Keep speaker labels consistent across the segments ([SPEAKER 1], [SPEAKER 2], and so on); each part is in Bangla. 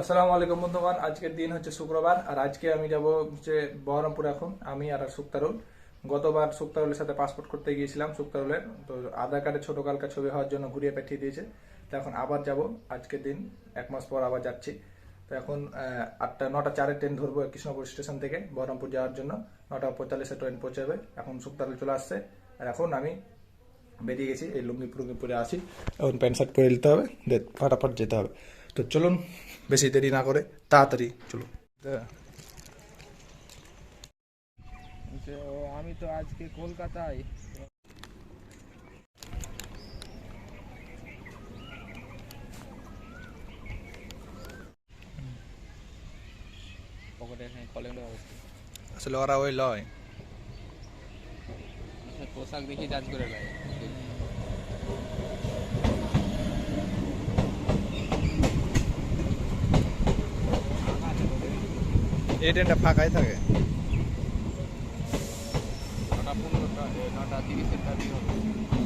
[SPEAKER 1] আসসালামু আলাইকুম বন্ধুগণ, আজকের দিন হচ্ছে শুক্রবার, আর আজকে আমি যাব হচ্ছে বহরমপুর এখন, আমি আর সুক্তারুল। গতবার সুক্তারুলের সাথে পাসপোর্ট করতে গিয়েছিলাম, সুক্তারুলের। তো আধার কার্ডে ছোট কালকা ছবি হওয়ার জন্য ঘুরিয়ে পাঠিয়ে দিয়েছে। তো এখন আবার যাব, আজকের দিন, এক মাস পর আবার যাচ্ছি। তো এখন আটটা, নটা, চারে ট্রেন ধরবো কৃষ্ণপুর স্টেশন থেকে বহরমপুর যাওয়ার জন্য। নটা পঁয়তাল্লিশে ট্রেন পৌঁছাবে, এখন সুক্তারুল চলে আসছে। আর এখন আমি বেরিয়ে গেছি এই লুঙ্গি ফুলুঙ্গি পরে আসি এখন প্যান্ট শার্ট পরে নিতে হবে দে ফাটাফাট যেতে হবে। তো চলুন বেশি দেরি না করে তাড়াতাড়ি চলুন।
[SPEAKER 2] যে ও আমি তো আজকে কলকাতায়।
[SPEAKER 1] আসলে ওরা ওই লয়।
[SPEAKER 2] পোশাক দেখি জাজ করে নেয়
[SPEAKER 1] এই ট্রেনটা ফাঁকাই থাকে।
[SPEAKER 2] নটা পনেরোটা নটা তিরিশের টাইম হবে।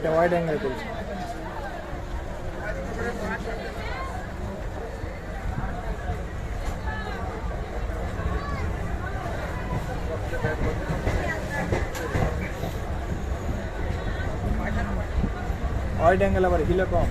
[SPEAKER 1] এটা ওয়াইড অ্যাঙ্গেল তুলছি ওয়াইড অ্যাঙ্গেল আবার হিলে কম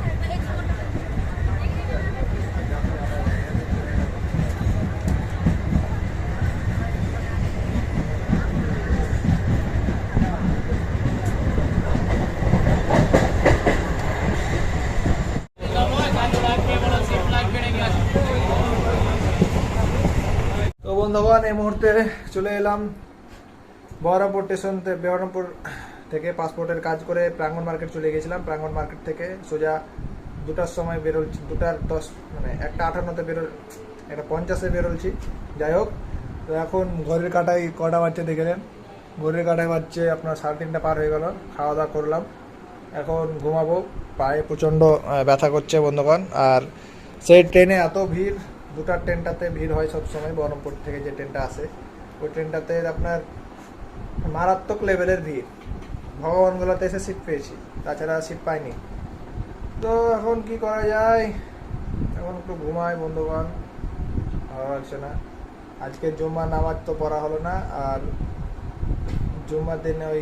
[SPEAKER 1] তো বন্ধুগণ এই মুহূর্তে চলে এলাম। বহরমপুর স্টেশন বহরমপুর থেকে পাসপোর্টের কাজ করে প্রাঙ্গণ মার্কেট চলে গেছিলাম প্রাঙ্গন মার্কেট থেকে সোজা দুটার সময় বেরোচ্ছি, দুটার দশ মানে একটা আটান্নতে বেরোল, একটা পঞ্চাশে বেরোচ্ছি যাই হোক, তো এখন ঘড়ির কাটায় কটা বাচ্চা দেখেলেন? ঘড়ির কাটায় বাচ্চে আপনার সাড়ে তিনটা পার হয়ে গেল, খাওয়া দাওয়া করলাম। এখন ঘুমাবো, পায়ে প্রচণ্ড ব্যথা করছে বন্ধুগণ, আর সেই ট্রেনে এত ভিড় দুটার ট্রেনটাতে ভিড় হয় সব সময়, বহরমপুর থেকে যে ট্রেনটা আসে। ওই ট্রেনটাতে আপনার মারাত্মক লেভেলের ভিড়। ভগবানগুলোতে এসে সিট পেয়েছি, তাছাড়া সিট পাইনি। তো এখন কি করা যায়? এখন একটু ঘুমাই, বন্ধুগণ, ভালো লাগছে না। আজকে জুম্মা নামাজ তো পড়া হলো না, আর জুম্মার দিনে ওই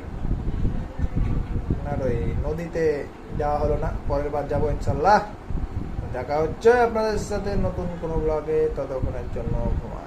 [SPEAKER 1] আপনার ওই নদীতে যাওয়া হলো না, পরের বার যাব ইনশাল্লাহ। দেখা হচ্ছে আপনাদের সাথে নতুন কোনো ব্লগে ততক্ষণের জন্য ঘুমা